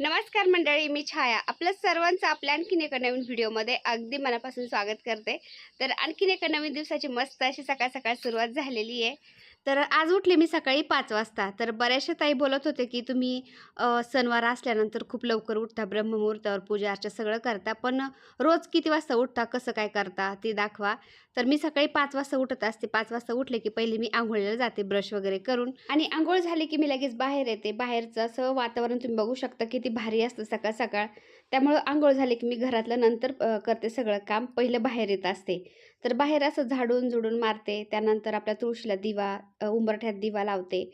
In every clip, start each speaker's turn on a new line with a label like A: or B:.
A: नमस्कार मंडळी मी छाया. आपल्या सर्वांचं आपल्या आणखीन एका नवीन व्हिडिओमध्ये अगदी मनापासून स्वागत करते. तर आणखीन एका नवीन दिवसाची मस्त अशी सकाळ सकाळ सुरुवात झालेली आहे. तर आज उठले मी सकाळी पाच वाजता. तर बऱ्याचशा ताई बोलत होते की तुम्ही सणवार असल्यानंतर खूप लवकर उठता ब्रह्ममुहूर्तावर पूजा अर्चा सगळं करता पण रोज किती वाजता उठता कसं काय करता ते दाखवा. तर मी सकाळी पाच वाजता उठत असते. पाच वाजता उठले की पहिले मी आंघोळीला जाते ब्रश वगैरे करून. आणि आंघोळ झाली की मी लगेच बाहेर येते. बाहेरचं असं वातावरण तुम्ही बघू शकता किती भारी असतं सकाळ सकाळ त्यामुळं आंघोळ झाली की मी घरातलं नंतर करते सगळं काम. पहिलं बाहेर येत असते. तर बाहेर असं झाडून झुडून मारते. त्यानंतर आपल्या तुळशीला दिवा उंबरठ्यात दिवा लावते.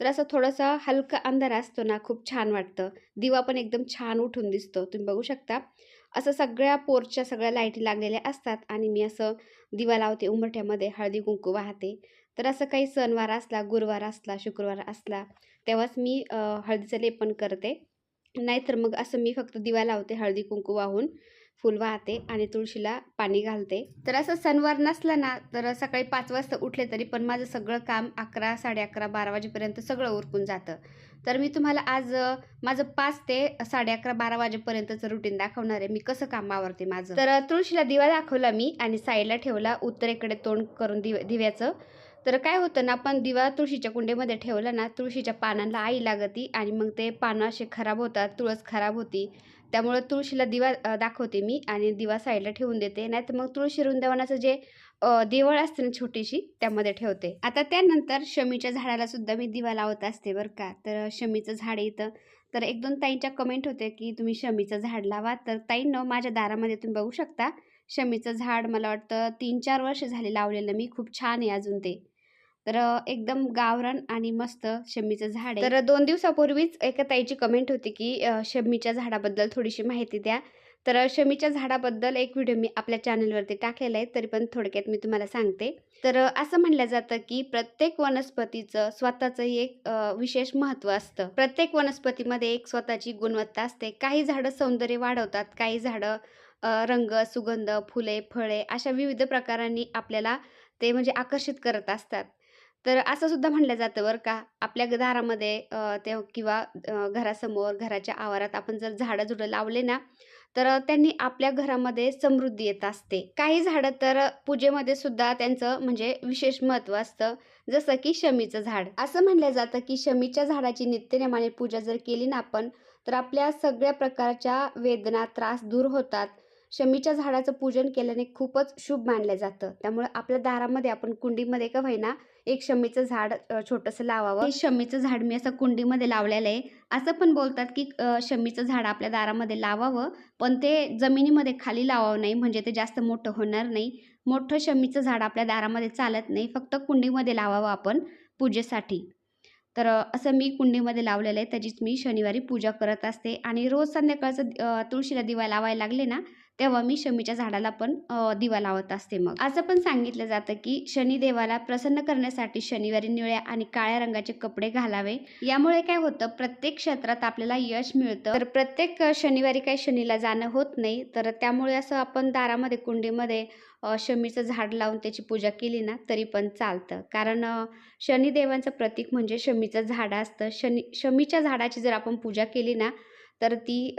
A: तर असं थोडंसं हलका अंधार असतो ना खूप छान वाटतं. दिवा पण एकदम छान उठून दिसतो. तुम्ही बघू शकता. असं सगळ्या पोरच्या सगळ्या लाईटी लागलेल्या असतात आणि मी असं दिवा लावते उंबरठ्यामध्ये हळदी कुंकू वाहते. तर असं काही सणवार असला गुरुवार असला शुक्रवार असला तेव्हाच मी हळदीचं लेपन करते. नाहीतर मग असं मी फक्त दिवा लावते हळदी कुंकू वाहून फुल वाहते आणि तुळशीला पाणी घालते. तर असं सणवार नसला ना तर सकाळी पाच वाजता उठले तरी पण माझं सगळं काम अकरा साडे अकरा बारा वाजेपर्यंत सगळं उरकून जातं. तर मी तुम्हाला आज माझं पाच ते साडे अकरा बारा वाजेपर्यंतचं रुटीन दाखवणार आहे. मी कसं काम आवरते माझं? तर तुळशीला दिवा दाखवला मी आणि साईडला ठेवला. उत्तरेकडे तोंड करून दिव दिव्याचं. तर काय होतं ना आपण दिवा तुळशीच्या कुंडीमध्ये ठेवलं ना तुळशीच्या पानांना आई लागती आणि मग ते पानं असे खराब होतात तुळस खराब होती. त्यामुळं तुळशीला दिवा दाखवते मी आणि दिवा साईडला ठेवून देते. नाहीतर मग तुळशी वृंदावनाचं जे देवळ असते ना छोटीशी त्यामध्ये ठेवते. आता त्यानंतर शमीच्या झाडाला सुद्धा मी दिवा लावत असते बरं का. तर शमीचं झाड येतं तर एक दोन ताईंच्या कमेंट होते की तुम्ही शमीचं झाड लावा. तर ताईंनं माझ्या दारामध्ये तुम्ही बघू शकता शमीचं झाड मला वाटतं तीन चार वर्ष झाले लावलेलं मी. खूप छान आहे अजून ते. तर एकदम गावरान आणि मस्त शमीचं झाड आहे. तर दोन दिवसापूर्वीच एका ताईची कमेंट होती की शमीच्या झाडाबद्दल थोडीशी माहिती द्या. तर शमीच्या झाडाबद्दल एक व्हिडिओ मी आपल्या चॅनलवरती टाकलेला आहे तरी पण थोडक्यात मी तुम्हाला सांगते. तर असं म्हणलं जातं की प्रत्येक वनस्पतीचं स्वतःचंही एक विशेष महत्त्व असतं. प्रत्येक वनस्पतीमध्ये एक स्वतःची गुणवत्ता असते. काही झाडं सौंदर्य वाढवतात काही झाडं रंग सुगंध फुले फळे अशा विविध प्रकारांनी आपल्याला ते म्हणजे आकर्षित करत असतात. तर असं सुद्धा म्हणलं जातं बरं का. आपल्या दारामध्ये ते किंवा घरासमोर घराच्या आवारात आपण जर झाडं झुडं लावले ना तर त्यांनी आपल्या घरामध्ये समृद्धी येत असते. काही झाडं तर पूजेमध्ये सुद्धा त्यांचं म्हणजे विशेष महत्त्व असतं जसं की शमीचं झाड. असं म्हणलं जातं की शमीच्या झाडाची नित्यनेमाने पूजा जर केली ना आपण तर आपल्या सगळ्या प्रकारच्या वेदना त्रास दूर होतात. शमीच्या झाडाचं पूजन केल्याने खूपच शुभ मानलं जातं. त्यामुळे आपल्या दारामध्ये आपण कुंडीमध्ये का होईना एक शमीचं झाड छोटंसं लावावं. हे शमीचं झाड मी असं कुंडीमध्ये लावलेलं आहे. असं पण बोलतात की शमीचं झाड आपल्या दारामध्ये लावावं पण ते जमिनीमध्ये खाली लावावं नाही म्हणजे ते जास्त मोठं होणार नाही. मोठं शमीचं झाड आपल्या दारामध्ये चालत नाही फक्त कुंडीमध्ये लावावं आपण पूजेसाठी. तर असं मी कुंडीमध्ये लावलेलं आहे. त्याचीच मी शनिवारी पूजा करत असते. आणि रोज संध्याकाळचं तुळशीला दिवा लावायला लागले ना तेव्हा मी शमीच्या झाडाला पण दिवा लावत असते मग. असं पण सांगितलं जातं की शनिदेवाला प्रसन्न करण्यासाठी शनिवारी निळ्या आणि काळ्या रंगाचे कपडे घालावे. यामुळे काय होतं प्रत्येक क्षेत्रात आपल्याला यश मिळतं. तर प्रत्येक शनिवारी काही शनीला जाणं होत नाही तर त्यामुळे असं आपण दारामध्ये कुंडीमध्ये शमीचं झाड लावून त्याची पूजा केली ना तरी पण चालतं. कारण शनिदेवांचं प्रतीक म्हणजे शमीचं झाड असतं. शनी शमीच्या झाडाची जर आपण पूजा केली ना तर ती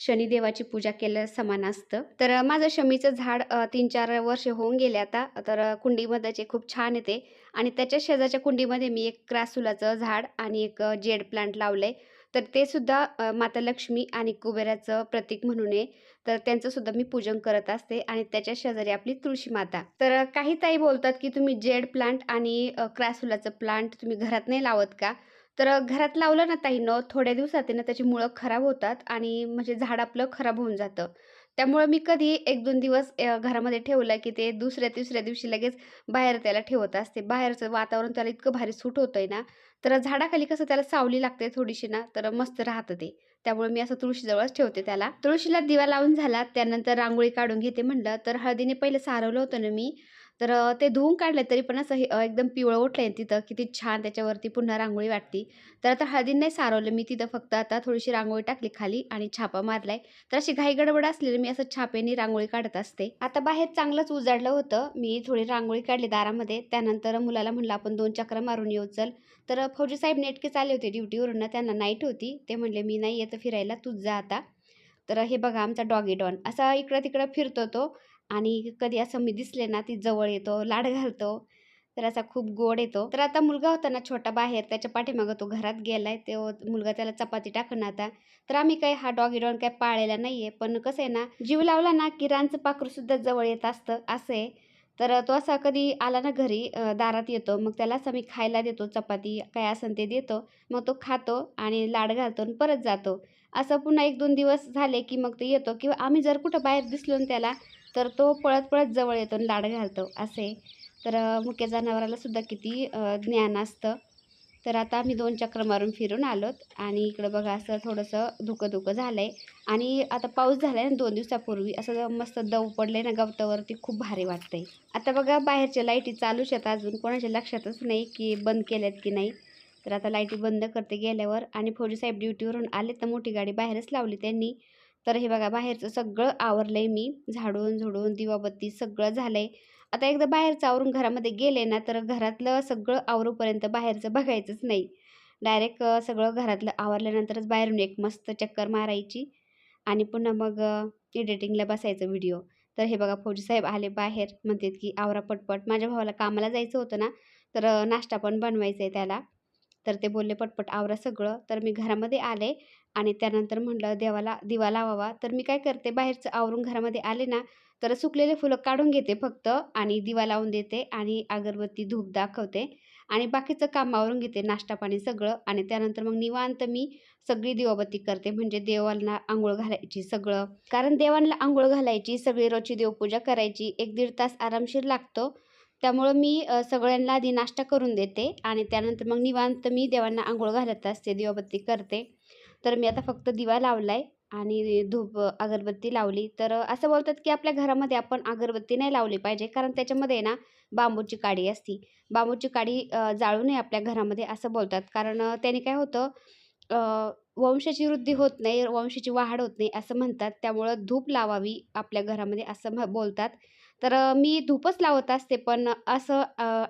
A: शनिदेवाची पूजा केल्या समान असतं. तर माझं शमीचं झाड तीन चार वर्ष होऊन गेले आता. तर कुंडीमध्ये कुंडीमध्येचे खूप छान येते. आणि त्याच्या शेजारच्या कुंडीमध्ये मी एक क्रासुलाचं झाड आणि एक जेड प्लांट लावलं आहे तर ते सुद्धा माता लक्ष्मी आणि कुबेराचं प्रतीक म्हणून आहे. तर त्यांचं सुद्धा मी पूजन करत असते आणि त्याच्या शेजारी आपली तुळशी माता. तर काही ताई बोलतात की तुम्ही जेड प्लांट आणि क्रासुलाचं प्लांट तुम्ही घरात नाही लावत का? तर घरात लावलं ना ताईनं थोड्या दिवसात ना त्याची मुळं खराब होतात आणि म्हणजे झाड आपलं खराब होऊन जातं. त्यामुळं मी कधी एक दोन दिवस घरामध्ये ठेवलं की ते दुसऱ्या तिसऱ्या दिवशी लगेच बाहेर त्याला ठेवत असते. बाहेरचं वातावरण त्याला इतकं भारी सूट होतंय ना तर झाडाखाली कसं त्याला सावली लागते थोडीशी ना तर मस्त राहतं ते. त्यामुळे मी असं तुळशीजवळच ठेवते त्याला. तुळशीला दिवा लावून झाला त्यानंतर रांगोळी काढून घेते म्हणलं तर हळदीने पहिलं सारवलं होतं ना मी तर ते धुवून काढले तरी पण असं हे एकदम पिवळं उठले तिथं किती छान त्याच्यावरती पुन्हा रांगोळी वाटती. तर आता हळदीने नाही सारवलं मी तिथं फक्त आता थोडीशी रांगोळी टाकली खाली आणि छापा मारलाय. तर अशी घाई गडबड असलेली मी असं छापेनी रांगोळी काढत असते. आता बाहेर चांगलंच उजाडलं होतं. मी थोडी रांगोळी काढली दारामध्ये. त्यानंतर मुलाला म्हणलं आपण दोन चक्र मारून येऊ चल. तर फौजी साहेब नेटकेच आले होते ड्युटीवरून. त्यांना नाईट होती. ते म्हणले मी नाही येतं फिरायला तूच जा आता. तर हे बघा आमचा डॉगी डॉन. असा इकडं तिकडं फिरतो तो. आणि कधी असं मी दिसले ना ती जवळ येतो लाड घालतो तर असा खूप गोड येतो. तर आता मुलगा होता ना छोटा बाहेर त्याच्या पाठीमागं तो घरात गेलाय तो मुलगा त्याला चपाती टाकणं आता. तर आम्ही काही हा डॉगी डॉन काही पाळलेला नाहीये पण कसं आहे ना जीव लावला ना की रानचं पाखरू सुद्धा जवळ येत असतं असं आहे. तर तो असा कधी आला ना घरी दारात येतो मग त्याला असं मी खायला देतो चपाती काय असेल ते देतो मग तो खातो आणि लाड घालतो आणि परत जातो. असं पुन्हा एक दोन दिवस झाले की मग तो येतो किंवा आम्ही जर कुठं बाहेर दिसलो त्याला तर तो पळत पळत जवळ येतो आणि लाड घालतो असे. तर मुक्या जनावराला सुद्धा किती ज्ञान असतं. तर आता आम्ही दोन चक्र मारून फिरून आलोत आणि इकडं बघा असं थोडंसं धुकं धुकं झालं आहे आणि आता पाऊस झाला आहे ना दोन दिवसापूर्वी असं मस्त दव पडले ना गवतावरती खूप भारी वाटतंय. आता बघा बाहेरच्या लाईटी चालूच आहेत अजून कोणाच्या लक्षातच नाही की बंद केल्यात की नाही. तर आता लाईटी बंद करते गेल्यावर आणि फौजी साहेब ड्युटीवरून आले तर मोठी गाडी बाहेरच लावली त्यांनी. तर हे बघा बाहेरचं सगळं आवरलं आहे मी. झाडून झुडून दिवाबत्ती सगळं झालं आहे आता एकदा बाहेरचं आवरून घरामध्ये गेले ना तर घरातलं सगळं आवरूपर्यंत बाहेरचं बघायचंच नाही. डायरेक्ट सगळं घरातलं आवरल्यानंतरच बाहेरून एक मस्त चक्कर मारायची आणि पुन्हा मग एडिटिंगला बसायचं व्हिडिओ तर हे बघा फौजी साहेब आले बाहेर म्हणतात की आवरा पटपट. माझ्या भावाला कामाला जायचं होतं ना तर नाश्ता पण बनवायचा आहे त्याला. तर ते बोलले पटपट आवरा सगळं. तर मी घरामध्ये आले आणि त्यानंतर म्हटलं देवाला दिवा लावावा. तर मी काय करते बाहेरचं आवरून घरामध्ये आले ना तर सुकलेले फुलं काढून घेते फक्त आणि दिवा लावून देते आणि अगरबत्ती धूप दाखवते आणि बाकीचं काम आवरून घेते नाश्ता पाणी सगळं आणि त्यानंतर मग निवांत मी सगळी दिवाबत्ती करते म्हणजे देवांना आंघोळ घालायची सगळं. कारण देवांना आंघोळ घालायची सगळी रोजची देवपूजा करायची एक दीड तास आरामशीर लागतो. त्यामुळं मी सगळ्यांना आधी नाश्ता करून देते आणि त्यानंतर मग निवांत मी देवांना आंघोळ घालत असते दिवाबत्ती करते. तर मी आता फक्त दिवा लावलाय आणि धूप अगरबत्ती लावली. तर असं बोलतात की आपल्या घरामध्ये आपण अगरबत्ती नाही लावली पाहिजे कारण त्याच्यामध्ये ना बांबूची काडी असती. बांबूची काडी जाळू नये आपल्या घरामध्ये असं बोलतात. कारण त्याने काय होतं वंशाची वृद्धी होत नाही वंशाची वाढ होत नाही असं म्हणतात. त्यामुळं धूप लावावी आपल्या घरामध्ये असं बोलतात. तर मी धूपच लावत असते पण असं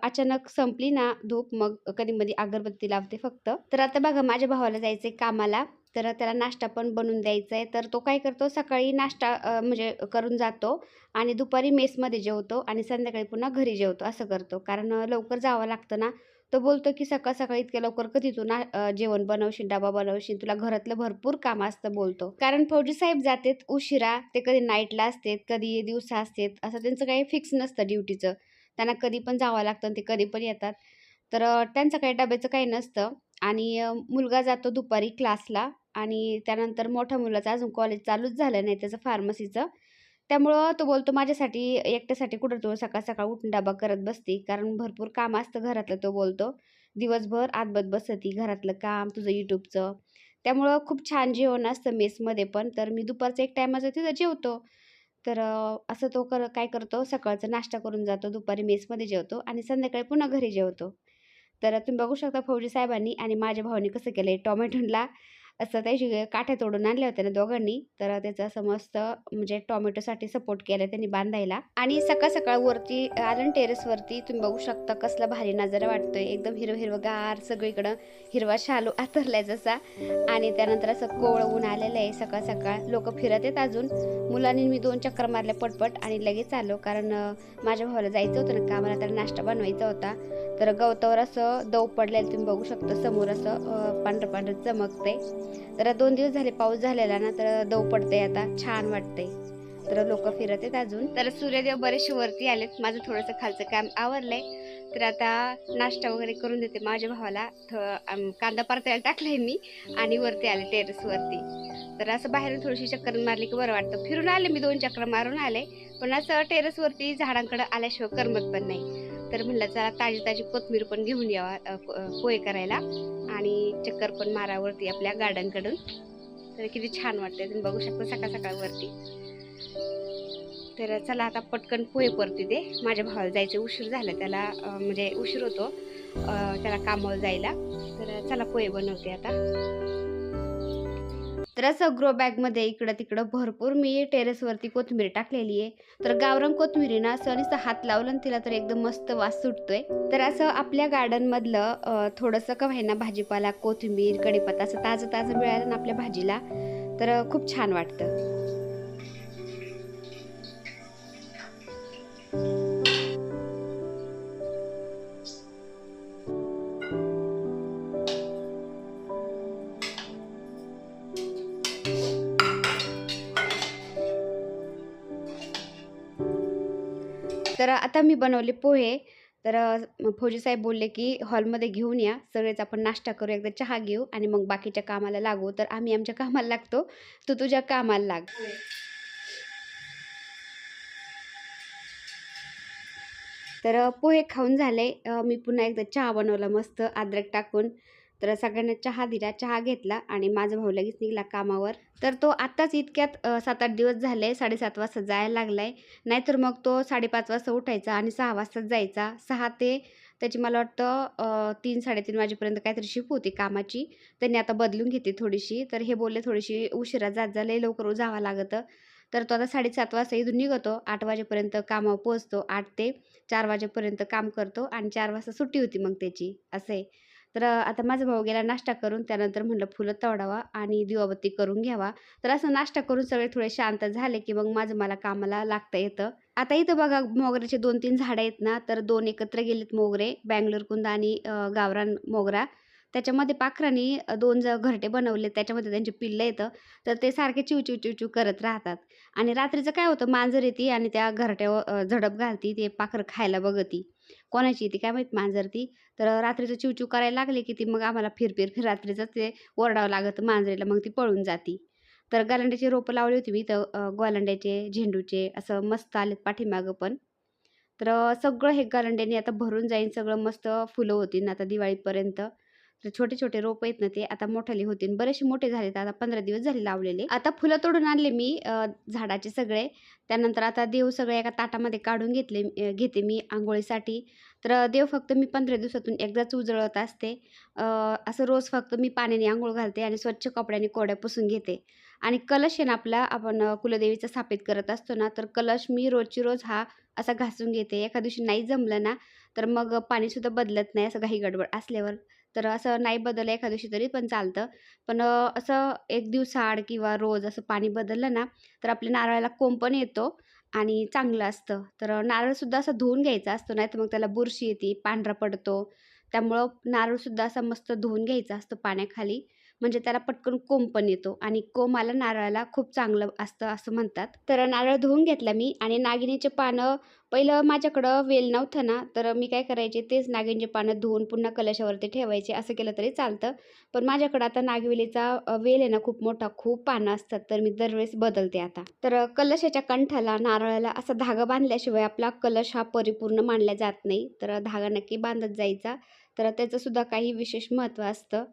A: अचानक संपली ना धूप मग कधीमधी अगरबत्ती लावते फक्त. तर आता बघा माझ्या भावाला जायचं आहे कामाला. तर त्याला नाश्ता पण बनवून द्यायचा आहे तर तो काय करतो सकाळी नाश्ता म्हणजे करून जातो आणि दुपारी मेसमध्ये जेवतो आणि संध्याकाळी पुन्हा घरी जेवतो असं करतो. कारण लवकर जावं लागतं ना. तो बोलतो की सकाळ सकाळी इतक्या लवकर कधी तू ना जेवण बनवशील डबा बनवशील? तुला घरातलं भरपूर काम असतं बोलतो. कारण फौजी साहेब जातात उशिरा. ते कधी नाईटला असतात कधी दिवसा असतात असं त्यांचं काही फिक्स नसतं ड्युटीचं त्यांना कधी पण जावं लागतं आणि ते कधी पण येतात. तर त्यांचं काही डब्याचं काही नसतं. आणि मुलगा जातो दुपारी क्लासला आणि त्यानंतर मोठ्या मुलाचं अजून कॉलेज चालूच झालं नाही त्याचं फार्मसीचं. त्यामुळं तो बोलतो माझ्यासाठी एकट्यासाठी कुठं तो सकाळ सकाळ उठून डबा करत बसते कारण भरपूर काम असतं घरातलं तो बोलतो. दिवसभर आतबत बसती घरातलं काम तुझं यूट्यूबचं त्यामुळं खूप छान जेवण असतं मेसमध्ये पण तर मी दुपारचं एक टायमाचं तिथं जेवतो. तर असं तो कर काय करतो सकाळचा नाश्ता करून जातो दुपारी मेसमध्ये जेवतो आणि संध्याकाळी पुन्हा घरी जेवतो. तर तुम्ही बघू शकता फौजी साहेबांनी आणि माझ्या भावाने कसं केलं आहे टॉमॅटोला असं त्याची काठ्या तोडून आणल्या होत्या ना दोघांनी तर त्याचं असं मस्त म्हणजे टॉमॅटोसाठी सपोर्ट केला त्यांनी बांधायला. आणि सकाळ सकाळ वरती आलं टेरेसवरती तुम्ही बघू शकता कसला भारी नजारा वाटतोय. एकदम हिरव हिरवं गार सगळीकडं हिरवा शालू आतरलाय जसा. आणि त्यानंतर असं कोवळ ऊन आलेलं आहे सकाळ सकाळ. लोक फिरत आहेत अजून. मुलांनी मी दोन चक्कर मारल्या पटपट आणि लगेच आलो. कारण माझ्या भावाला जायचं होतं ना कामाला त्याला नाश्ता बनवायचा होता. तर गवतावर असं दव पडलेलं तुम्ही बघू शकता. समोर असं पांढरं पांढरं चमकते तर दोन दिवस झाले पाऊस झालेला ना तर दव पडते आता छान वाटते तर लोक फिरत आहेत अजून. तर सूर्यदेव बरेचसे वरती आलेत. माझं थोडंसं खालचं काम आवरलंय. तर आता नाश्ता वगैरे करून देते माझ्या भावाला. थ- कांदा परतायला टाकलाय मी आणि वरती आले टेरेसवरती तर असं बाहेरून थोडीशी चक्कर मारली की बरं वाटतं. फिरून आले मी दोन चक्र मारून आले. पण असं टेरेसवरती झाडांकडे आल्याशिवाय करमत पण नाही. तर म्हणलं चला ताजी ताजी कोथमीर पण घेऊन यावा पोहे करायला. आणि चक्कर पण मारावरती आपल्या गार्डनकडून तर किती छान वाटते तुम्ही बघू शकता सकाळ सकाळ वरती. तर चला आता पटकन पोहे परते ते माझ्या भावाला जायचं उशीर झालं त्याला म्हणजे उशीर होतो त्याला कामावर जायला. तर चला पोहे बनवते आता. तर असं ग्रो बॅगमध्ये इकडं तिकडं भरपूर मी टेरेसवरती कोथिंबीर टाकलेली आहे. तर गावरंग कोथिंबीर असं नुसतं हात लावलं आणि तिला तर एकदम मस्त वास सुटतोय. तर असं आपल्या गार्डनमधलं थोडंसं का व्हायना भाजीपाला कोथिंबीर कढीपत्ता असं ताजं ताजं मिळालं ना आपल्या भाजीला तर खूप छान वाटतं. तर आता मी बनवले पोहे. तर फौजीसाहेब बोलले की हॉलमध्ये घेऊन या. सगळेच आपण नाश्ता करू. एकदा चहा घेऊ आणि मग बाकीच्या कामाला लागू. तर आम्ही आमच्या कामाला लागतो. तू तुझ्या कामाला लाग. तर पोहे खाऊन झाले. मी पुन्हा एकदा चहा बनवला मस्त. अद्रक टाकून. तर सगळ्यांना चहा दिला चहा घेतला आणि माझा भाऊ लगेच निघाला कामावर. तर तो आत्ताच इतक्यात सात आठ दिवस झाले साडेसात वाजता जायला लागलाय. नाहीतर मग तो साडेपाच वाजता उठायचा आणि सहा वाजताच जायचा. सहा ते त्याची मला वाटतं तीन साडेतीन वाजेपर्यंत काहीतरी शिप होती कामाची. त्यांनी आता बदलून घेते थोडीशी. तर हे बोलले थोडीशी उशिरा जात झाले लवकर जावं लागतं. तर तो आता साडेसात वाजता इथून निघतो. आठ वाजेपर्यंत कामावर पोचतो आठ ते चार वाजेपर्यंत काम करतो आणि चार वाजता सुट्टी होती मग त्याची. असं आहे. तर आता माझा भाऊ गेला नाश्ता करून त्यानंतर म्हणलं फुलं तोडावा आणि दिवाबत्ती करून घ्यावा. तर असं नाश्ता करून सगळे थोडे शांत झाले की मग माझं मला कामाला लागता येतं. आता इथं बघा मोगऱ्याचे दोन तीन झाडं आहेत ना तर दोन एकत्र गेलेत मोगरे बँगलोर कुंद आणि गावरान मोगरा. त्याच्यामध्ये पाखरांनी दोन ज घरटे बनवले त्याच्यामध्ये त्यांचे पिल्लं येतं तर ते सारखे चिवचिव चिवचिव करत राहतात. आणि रात्रीचं काय होतं मांजर येते आणि त्या घरट्यावर झडप घालती ते पाखरं खायला बघती. कोणाची येते काय माहीत मांजर ती. तर रात्रीचं चिवचिव करायला लागले की ती मग आम्हाला फिरफिर फिर रात्रीचं ते ओरडावं लागतं मांजरीला मग ती पळून जाती. तर गालांड्याची रोपं लावली होती मी तर गोलांड्याचे झेंडूचे असं मस्त आलेत पाठीमागं पण. तर सगळं हे गालांड्याने आता भरून जाईन सगळं मस्त फुलं होतील आता दिवाळीपर्यंत. तर छोटे छोटे रोप आहेत ना ते आता मोठाले होतील. बरेचसे मोठे झाले आता पंधरा दिवस झाले लावलेले. आता फुलं तोडून आणले मी झाडाचे सगळे. त्यानंतर आता देव सगळे एका ताटामध्ये काढून घेतले घेते मी आंघोळीसाठी. तर देव फक्त मी पंधरा दिवसातून एकदाच उजळत असते. असं रोज फक्त मी पाण्याने आंघोळ घालते आणि स्वच्छ कपड्याने कोड्या पुसून घेते. आणि कलश आहे ना आपला आपण कुलदेवीचा स्थापित करत असतो ना तर कलश मी रोजची रोज हा असा घासून घेते. एका दिवशी नाही जमलं ना तर मग पाणीसुद्धा बदलत नाही असं घाई गडबड असल्यावर. तर असं नाही बदललं एका दिवशी तरी पण चालतं. पण असं एक दिवसाआड किंवा रोज असं पाणी बदललं ना तर आपल्या नारळाला कोंब पण येतो आणि चांगलं असतं. तर नारळसुद्धा असं धुवून घ्यायचा असतो नाही तर मग त्याला बुरशी येते पांढरा पडतो. त्यामुळं नारळसुद्धा असा मस्त धुवून घ्यायचा असतो पाण्याखाली. म्हणजे त्याला पटकन कोंब पण येतो आणि कोंब आला नारळाला खूप चांगलं असतं असं म्हणतात. तर नारळ धुवून घेतला मी आणि नागिनीचे पानं पहिलं माझ्याकडं वेल नव्हतं ना तर मी काय करायचे तेच नागिनीचे पानं धुवून पुन्हा कलशावरती ठेवायचे असं केलं तरी चालतं. पण माझ्याकडं आता नागवेलीचा वेल आहे ना खूप मोठा खूप पानं असतात तर मी दरवेळेस बदलते आता. तर कलशाच्या कंठाला नारळाला असा धागा बांधल्याशिवाय आपला कलश हा परिपूर्ण मानला जात नाही. तर धागा नक्की बांधत जायचा. तर त्याचंसुद्धा काही विशेष महत्त्व असतं.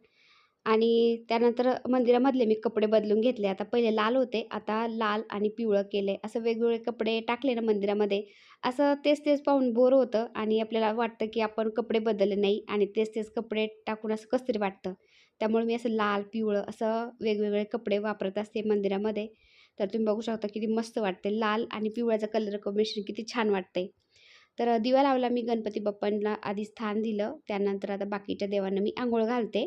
A: आणि त्यानंतर मंदिरामधले मी कपडे बदलून घेतले. आता पहिले लाल होते आता लाल आणि पिवळं केले असं वेगवेगळे कपडे टाकले ना मंदिरामध्ये. असं तेच तेच पाहून बोर होतं आणि आपल्याला वाटतं की आपण कपडे बदलले नाही आणि तेच तेच कपडे टाकून असं कसं तरी वाटतं. त्यामुळे मी असं लाल पिवळं असं वेगवेगळे कपडे वापरत असते मंदिरामध्ये. तर तुम्ही बघू शकता किती मस्त वाटते. लाल आणि पिवळ्याचा कलर कॉम्बिनेशन किती छान वाटते. तर दिवा लावला मी गणपती बाप्पांना आधी स्थान दिलं. त्यानंतर आता बाकीच्या देवांना मी आंघोळ घालते.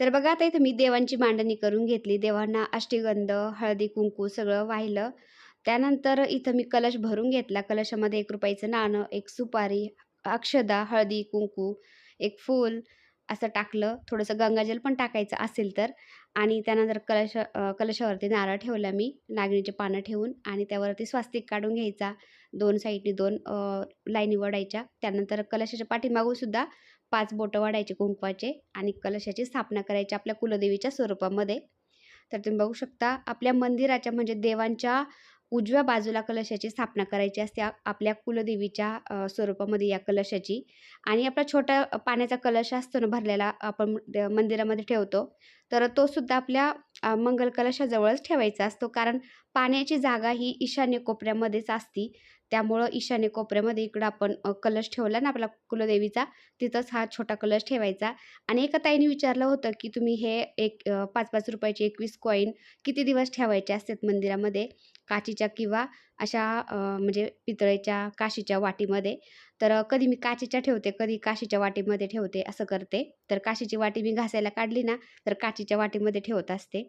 A: तर बघा आता इथं मी देवांची मांडणी करून घेतली. देवांना अष्टीगंध हळदी कुंकू सगळं वाहिलं. त्यानंतर इथं मी कलश भरून घेतला. कलशामध्ये एक रुपयाचं नाणं एक सुपारी अक्षदा हळदी कुंकू एक फूल असं टाकलं. थोडंसं गंगाजल पण टाकायचं असेल तर. आणि त्यानंतर कलश कलशावरती नारळ ठेवला मी नागणीचे पानं ठेवून. आणि त्यावरती स्वास्तिक काढून घ्यायचा. दोन साईडनी दोन लाईनी वडायच्या त्यानंतर कलशाच्या पाठीमागून सुद्धा पाच बोटं वाढायचे कुंकवाचे आणि कलशाची स्थापना करायची आपल्या कुलदेवीच्या स्वरूपामध्ये. तर तुम्ही बघू शकता आपल्या मंदिराच्या म्हणजे देवांच्या उजव्या बाजूला कलशाची स्थापना करायची असते आपल्या कुलदेवीच्या स्वरूपामध्ये या कलशाची. आणि आपला छोटा पाण्याचा कलश असतो ना भरलेला आपण मंदिरामध्ये ठेवतो. तर तो सुद्धा आपल्या मंगल कलशाजवळच ठेवायचा असतो कारण पाण्याची जागा ही ईशान्य कोपऱ्यामध्येच असती. त्यामुळं ईशान्य कोपऱ्यामध्ये इकडं आपण कलश ठेवला ना आपला कुलदेवीचा तिथंच हा छोटा कलश ठेवायचा. आणि एका ताईने विचारलं होतं की तुम्ही हे एक पाच पाच रुपयाचे एकवीस कॉईन किती दिवस ठेवायचे असतात मंदिरामध्ये? काचीच्या किंवा अशा म्हणजे पितळेच्या काशीच्या वाटीमध्ये. तर कधी मी काचेच्या ठेवते कधी काशीच्या वाटीमध्ये ठेवते असं करते. तर काशीची वाटी मी घासायला काढली ना तर काचीच्या वाटीमध्ये ठेवत असते.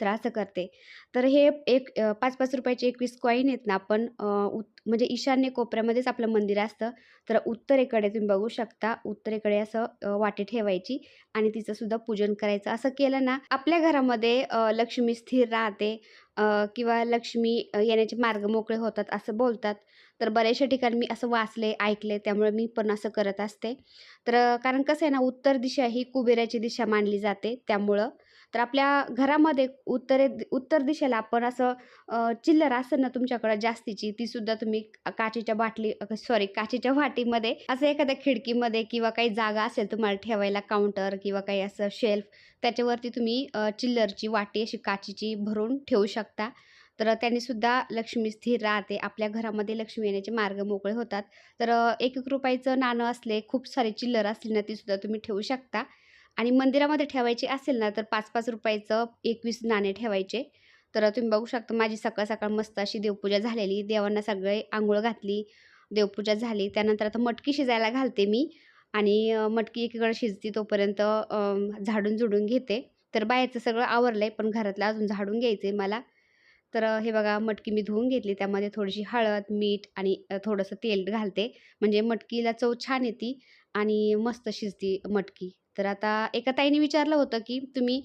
A: तर असं करते. तर हे एक पाच पाच रुपयाचे एकवीस कॉईन आहेत ना आपण उत् म्हणजे ईशान्य कोपऱ्यामध्येच आपलं मंदिर असतं. तर उत्तरेकडे तुम्ही बघू शकता उत्तरेकडे असं वाटी ठेवायची आणि तिचंसुद्धा पूजन करायचं. असं केलं ना आपल्या घरामध्ये लक्ष्मी स्थिर राहते किंवा लक्ष्मी येण्याचे मार्ग मोकळे होतात असं बोलतात. तर बऱ्याचशा ठिकाणी मी असं वाचले ऐकले त्यामुळे मी पण असं करत असते. तर कारण कसं आहे ना उत्तर दिशा ही कुबेराची दिशा मानली जाते. त्यामुळं तर आपल्या घरामध्ये उत्तरे उत्तर दिशेला आपण असं चिल्लर असेल ना तुमच्याकडं जास्तीची ती सुद्धा तुम्ही काचेच्या बाटली सॉरी काचेच्या वाटीमध्ये असं एखाद्या खिडकीमध्ये किंवा काही जागा असेल तुम्हाला ठेवायला काउंटर किंवा काही असं शेल्फ त्याच्यावरती तुम्ही चिल्लरची वाटी अशी काचेची भरून ठेवू शकता. तर त्यांनी सुद्धा लक्ष्मी स्थिर राहते आपल्या घरामध्ये लक्ष्मी येण्याचे मार्ग मोकळे होतात. तर एक एक रुपयाचं नाणं असले खूप सारे चिल्लर असले ना ती सुद्धा तुम्ही ठेवू शकता. आणि मंदिरामध्ये ठेवायची असेल ना तर पाच पाच रुपयाचं एकवीस नाणे ठेवायचे. तर तुम्ही बघू शकता माझी सकाळ सकाळ मस्त अशी देवपूजा झालेली. देवांना सगळे आंघोळ घातली देवपूजा झाली. त्यानंतर आता मटकी शिजायला घालते मी. आणि मटकी एकीकडे शिजती तोपर्यंत झाडून झुडून घेते. तर बाहेरचं सगळं आवरलं आहे पण घरातलं अजून झाडून घ्यायचं आहे मला. तर हे बघा मटकी मी धुवून घेतली. त्यामध्ये थोडीशी हळद मीठ आणि थोडंसं तेल घालते. म्हणजे मटकीला चव छान येते आणि मस्त शिजती मटकी. तर आता एका ताईने विचारलं होतं की तुम्ही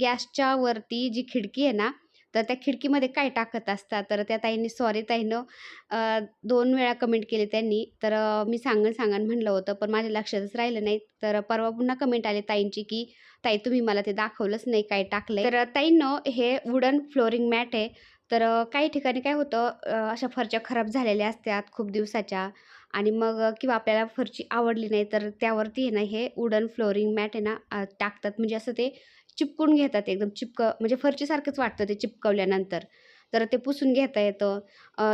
A: गॅसच्या वरती जी खिडकी आहे ना तर त्या खिडकीमध्ये काय टाकत असता तर त्या ताईंनी सॉरी ताईनं दोन वेळा कमेंट केली त्यांनी. तर मी सांगण सांगण म्हणलं होतं पण माझ्या लक्षातच राहिलं नाही. तर परवा पुन्हा कमेंट आले ताईंची की ताई तुम्ही मला ते दाखवलंच नाही काय टाकलं तर ताईनं हे वुडन फ्लोरिंग मॅट आहे. तर काही ठिकाणी काय होतं अशा फरच्या खराब झालेल्या असतात खूप दिवसाच्या. आणि मग किंवा आपल्याला फरची आवडली नाही तर त्यावरती आहे ना हे वुडन फ्लोरिंग मॅट आहे ना टाकतात. म्हणजे असं ते चिपकून घेतात एकदम चिपक म्हणजे फरचीसारखंच वाटतं ते चिपकवल्यानंतर. तर ते पुसून घेता येतं.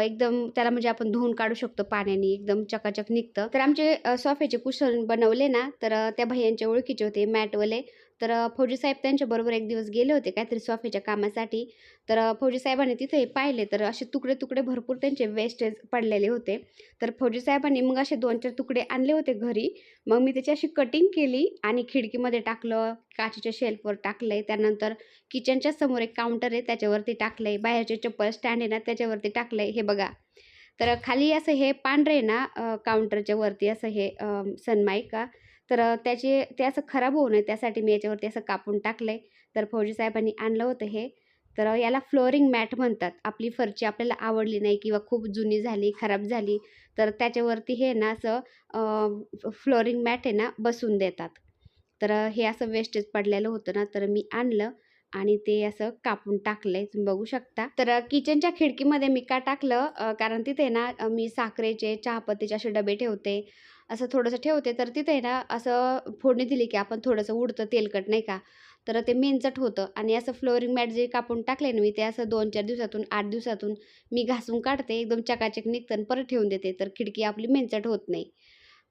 A: एकदम त्याला म्हणजे आपण धुवून काढू शकतो पाण्याने एकदम चकाचक निघतं. तर आमचे अ, सोफ्याचे कुशन बनवले ना तर त्या भैयांच्या ओळखीचे होते मॅटवाले. तर फौजी साहेब त्यांच्याबरोबर एक दिवस गेले होते काहीतरी सोफ्याच्या कामासाठी. तर फौजी साहेबांनी तिथे पाहिले तर असे तुकडे तुकडे भरपूर त्यांचे वेस्टेज पडलेले होते. तर फौजी साहेबांनी मग असे दोन चार तुकडे आणले होते घरी. मग मी त्याची अशी कटिंग केली आणि खिडकीमध्ये टाकलं काचेच्या शेल्फवर टाकलंय. त्यानंतर किचनच्या समोर एक काउंटर आहे त्याच्यावरती टाकलंय. बाहेरचे चप्पल स्टँड आहे ना त्याच्यावरती टाकलंय. हे बघा. तर खाली असं हे पांढरे ना काउंटरच्या वरती असं हे सनमाईका तर त्याचे ते असं खराब होऊ नये त्यासाठी मी याच्यावरती असं कापून टाकलंय. तर फौजी साहेबांनी आणलं होतं हे. तर याला फ्लोरिंग मॅट म्हणतात. आपली फरची आपल्याला आवडली नाही किंवा खूप जुनी झाली खराब झाली तर त्याच्यावरती हे ना असं फ्लोरिंग मॅट आहे ना बसून देतात. तर हे असं वेस्टेज पडलेलं होतं ना तर मी आणलं आणि ते असं कापून टाकलं आहे तुम्ही बघू शकता. तर किचनच्या खिडकीमध्ये मी का टाकलं? कारण तिथे ना मी साखरेचे चहापत्तीचे असे डबे ठेवते. असं थोडंसं ठेवते. तर तिथे ना असं फोडणी दिली की आपण थोडंसं उडतं तेलकट नाही का? तर ते मेनचट होतं आणि असं फ्लोरिंग मॅट जे कापून टाकले ना मी ते असं दोन चार दिवसातून आठ दिवसातून मी घासून काढते. एकदम चकाचक निघतं आणि परत ठेवून देते. तर खिडकी आपली मेनचट होत नाही.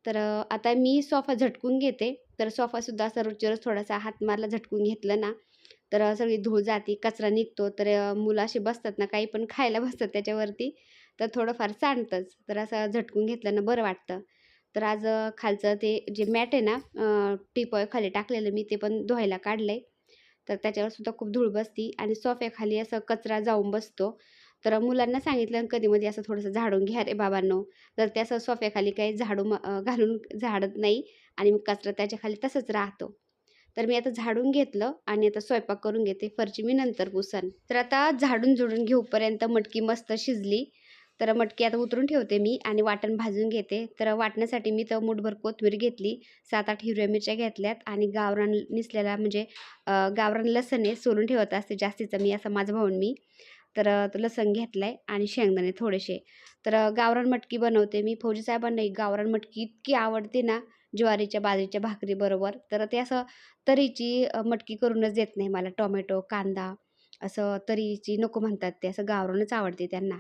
A: तर आता मी सोफा झटकून घेते. तर सोफासुद्धा असं रोजच्यावरच थोडासा हात मारला झटकून घेतलं ना तर सगळी धूळ जाती कचरा निघतो. तर मुलं अशी बसतात ना काही पण खायला बसतात त्याच्यावरती. तर थोडंफार सांडतंच. तर असं झटकून घेतलं ना बरं वाटतं. तर आज खालचं ते जे मॅट आहे ना टिपॉय खाली टाकलेलं मी ते पण धुवायला काढलं आहे तर त्याच्यावर सुद्धा खूप धूळ बसती आणि सोफ्याखाली असं कचरा जाऊन बसतो. तर मुलांना सांगितलं कधीमध्ये असं थोडंसं झाडून घ्या रे बाबांनो. तर ते असं सोफ्याखाली काही झाडू घालून झाडत नाही आणि मग कचरा त्याच्याखाली तसंच राहतो. तर मी आता झाडून घेतलं आणि आता स्वयंपाक करून घेते. फरची मी नंतर पुसन. तर आता झाडून झुडून घेऊपर्यंत मटकी मस्त शिजली. तर मटकी आता उतरून ठेवते मी आणि वाटण भाजून घेते. तर वाटण्यासाठी मी तर मुठभर कोथिंबीर घेतली सात आठ हिरव्या मिरच्या घेतल्यात आणि गावरान निसलेला म्हणजे गावरान लसण आहे सोलून ठेवत असते जास्तीचं मी असं माझं भाऊन मी. तर लसण घेतलं आहे आणि शेंगदाणे थोडेसे. तर गावरान मटकी बनवते मी. फौजी साहेबांना गावरान मटकी इतकी आवडते ना ज्वारीच्या बाजरीच्या भाकरीबरोबर तर ते असं तरीची मटकी करूनच देत नाही मला. टोमॅटो कांदा असं तरीची नको म्हणतात ते. असं गावरानच आवडते त्यांना.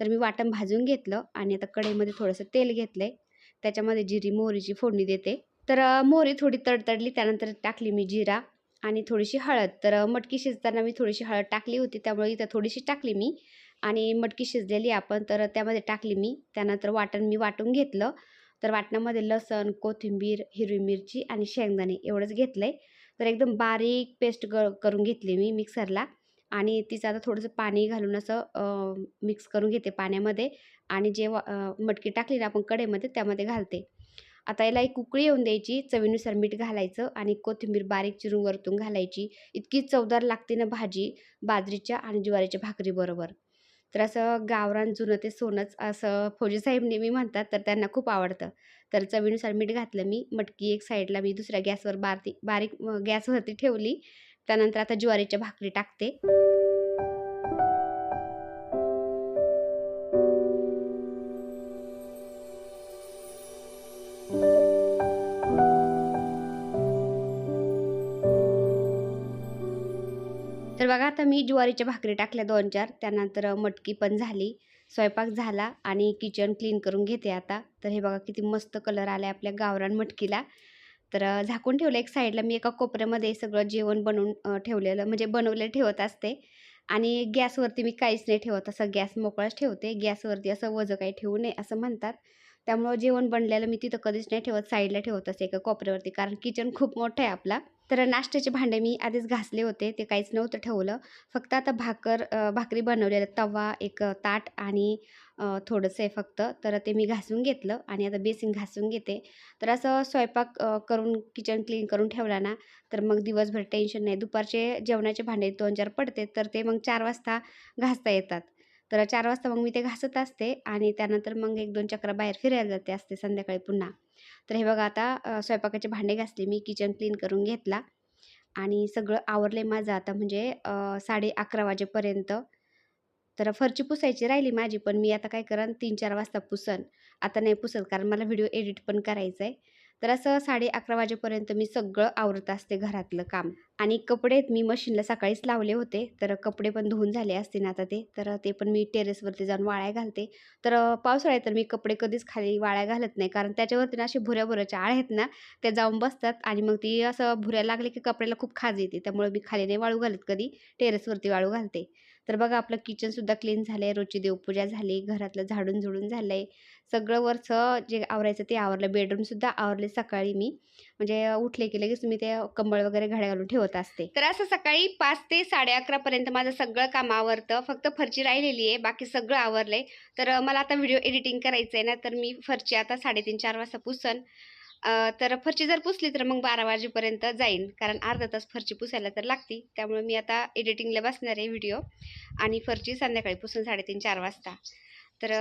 A: तर मी वाटण भाजून घेतलं आणि आता कढईमध्ये थोडंसं तेल घेतलं आहे त्याच्यामध्ये जिरी मोहरीची फोडणी देते. तर मोहरी थोडी तडतडली त्यानंतर टाकली मी जिरा आणि थोडीशी हळद. तर मटकी शिजताना मी थोडीशी हळद टाकली होती त्यामुळे इथं थोडीशी टाकली मी आणि मटकी शिजलेली आपण तर त्यामध्ये टाकली मी. त्यानंतर वाटण मी वाटून घेतलं. तर वाटणामध्ये लसण कोथिंबीर हिरवी मिरची आणि शेंगदाणे एवढंच घेतलं आहे तर एकदम बारीक पेस्ट ग करून घेतली मी मिक्सरला. आणि तिचं आता थोडंसं पाणी घालून असं मिक्स करून घेते पाण्यामध्ये आणि जे मटकी टाकली ना आपण कढईमध्ये त्यामध्ये घालते. आता याला एक उकळी येऊन द्यायची चवीनुसार मीठ घालायचं आणि कोथिंबीर बारीक चिरून वरतून घालायची. इतकी चवदार लागते ना भाजी बाजरीच्या आणि ज्वारीच्या भाकरीबरोबर तर असं गावरान जुनं ते सोनंच असं फौजीसाहेब नेहमी म्हणतात तर त्यांना खूप आवडतं. तर चवीनुसार मीठ घातलं मी मटकी एक साईडला मी दुसऱ्या गॅसवर बारती बारीक गॅसवरती ठेवली. त्यानंतर आता ज्वारीच्या भाकरी टाकते. तर बघा आता मी ज्वारीच्या भाकरी टाकल्या दोन चार. त्यानंतर मटकी पण झाली. स्वयंपाक झाला आणि किचन क्लीन करून घेते आता. तर हे बघा किती मस्त कलर आला आपल्या गावरान मटकीला. तर झाकून ठेवलं एक साईडला. मी एका कोपऱ्यामध्ये सगळं जेवण बनवून ठेवलेलं म्हणजे बनवलेलं ठेवत असते. आणि गॅसवरती मी काहीच नाही ठेवत. असं गॅस मोकळाच ठेवते. गॅसवरती असं वजं काही ठेवू नये असं म्हणतात. त्यामुळं जेवण बनलेलं मी तिथं कधीच नाही ठेवत. साईडला ठेवत असते एका कोपऱ्यावरती. कारण किचन खूप मोठं आहे आपला. तर नाश्त्याचे भांडे मी आधीच घासले होते. ते काहीच नव्हतं ठेवलं. फक्त आता भाकर भाकरी बनवलेलं तवा एक ताट आणि थोडंसं आहे फक्त. तर ते मी घासून घेतलं आणि आता बेसिन घासून घेते. तर असं स्वयंपाक करून किचन क्लीन करून ठेवला ना तर मग दिवसभर टेन्शन नाही. दुपारचे जेवणाचे भांडे दोन चार पडते तर ते मग चार वाजता घासता येतात. तर चार वाजता मग मी ते घासत असते आणि त्यानंतर मग एक दोन चक्र बाहेर फिरायला जाते असते संध्याकाळी पुन्हा. तर हे बघा आता स्वयंपाकाचे भांडे घासले मी किचन क्लीन करून घेतला. आणि सगळं आवरले माझं आता म्हणजे साडे अकरा वाजेपर्यंत. तर फरची पुसायची राहिली माझी पण मी आता काय करेन तीन चार वाजता पुसन. आता नाही पुसत कारण मला व्हिडिओ एडिट पण करायचा आहे तर असं साडे अकरा वाजेपर्यंत मी सगळं आवरत असते घरातलं काम. आणि कपडे मी मशीनला सकाळीच लावले होते तर कपडे पण धुवून झाले असते ना आता ते. तर ते पण मी टेरेसवरती जाऊन वाळ्या घालते. तर पावसाळ्यात तर मी कपडे कधीच खाली वाळ्या घालत नाही कारण त्याच्यावरती ना असे भुऱ्या भुऱ्याच्या आळ आहेत ना त्या जाऊन बसतात. आणि मग ती असं भुऱ्या लागले की कपड्याला खूप खाज येते त्यामुळे मी खाली नाही वाळू घालत कधी. टेरेसवरती वाळू घालते. तर बघा आपलं किचनसुद्धा क्लीन झालं आहे रोजची देवपूजा झाली घरातलं झाडून झुडून झालं आहे सगळं वरचं जे आवरायचं ते आवरलं. बेडरूमसुद्धा आवरले सकाळी मी. म्हणजे उठले की लगेच मी ते कंबळ वगैरे घड्या घालून ठेवत असते. तर असं सकाळी पाच ते साडे अकरापर्यंत माझं सगळं काम आवरतं. फक्त फरची राहिलेली आहे. बाकी सगळं आवरलंय. तर मला आता व्हिडिओ एडिटिंग करायचं आहे ना तर मी फरची आता साडेतीन चार वाजता पुसन. तर फरची जर पुसली तर मग बारा वाजेपर्यंत जाईन. कारण अर्धा तास फरची पुसायला तर लागती. त्यामुळे मी आता एडिटिंगला बसणार आहे व्हिडिओ आणि फरची संध्याकाळी पुसून साडेतीन चार वाजता. तर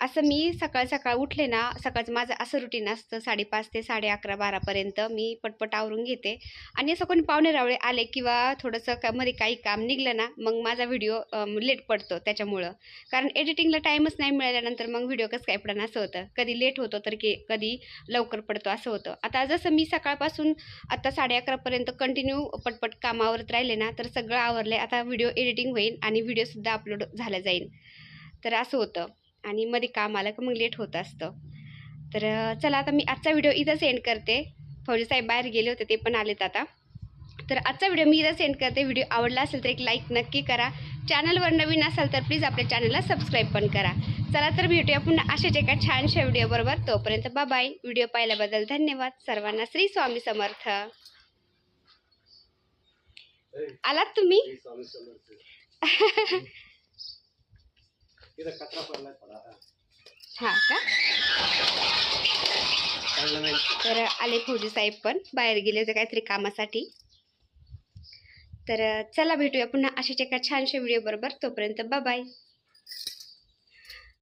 A: असं मी सकाळ सकाळ उठले ना सकाळचं माझं असं रुटीन असतं साडेपाच ते साडे अकरा बारापर्यंत मी पटपट आवरून घेते. आणि असं कोणी पाहुणे रावळे आले किंवा थोडंसं का मध्ये काही काम निघलं ना मग माझा व्हिडिओ लेट पडतो त्याच्यामुळं. कारण एडिटिंगला टाईमच नाही मिळाल्यानंतर मग व्हिडिओ कसं काय पडणं असं होतं. कधी लेट होतो तर की कधी लवकर पडतो असं होतं. आता जसं मी सकाळपासून आता साडे अकरापर्यंत कंटिन्यू पटपट कामावरत राहिले ना तर सगळं आवरलं आहे आता व्हिडिओ एडिटिंग होईल आणि व्हिडिओसुद्धा अपलोड झाला जाईल तर असं होतं. आणि मध्ये काम आलं की मग लेट होत असतं. तर चला आता मी आजचा व्हिडिओ इथं सेंड करते. फौजी साहेब बाहेर गेले होते ते पण आलेत आता. तर आजचा व्हिडिओ मी इथं सेंड करते. व्हिडिओ आवडला असेल तर एक लाईक नक्की करा. चॅनलवर नवीन असाल तर प्लीज आपल्या चॅनलला सबस्क्राईब पण करा. चला तर भेटूया पुन्हा अशाच एका छानशा व्हिडिओबरोबर तोपर्यंत बाय व्हिडिओ पाहिल्याबद्दल धन्यवाद. सर्वांना श्री स्वामी समर्थ. आलात तुम्ही?
B: तिथं कचरा पडलाय थोडा
A: हा का?
B: चांगलं नाही.
A: तर आले फौजी साहेब पण बाहेर गेले होते काहीतरी कामासाठी. तर चला भेटूया पुन्हा अशाच एका छानशा व्हिडिओ बरोबर. तोपर्यंत बाय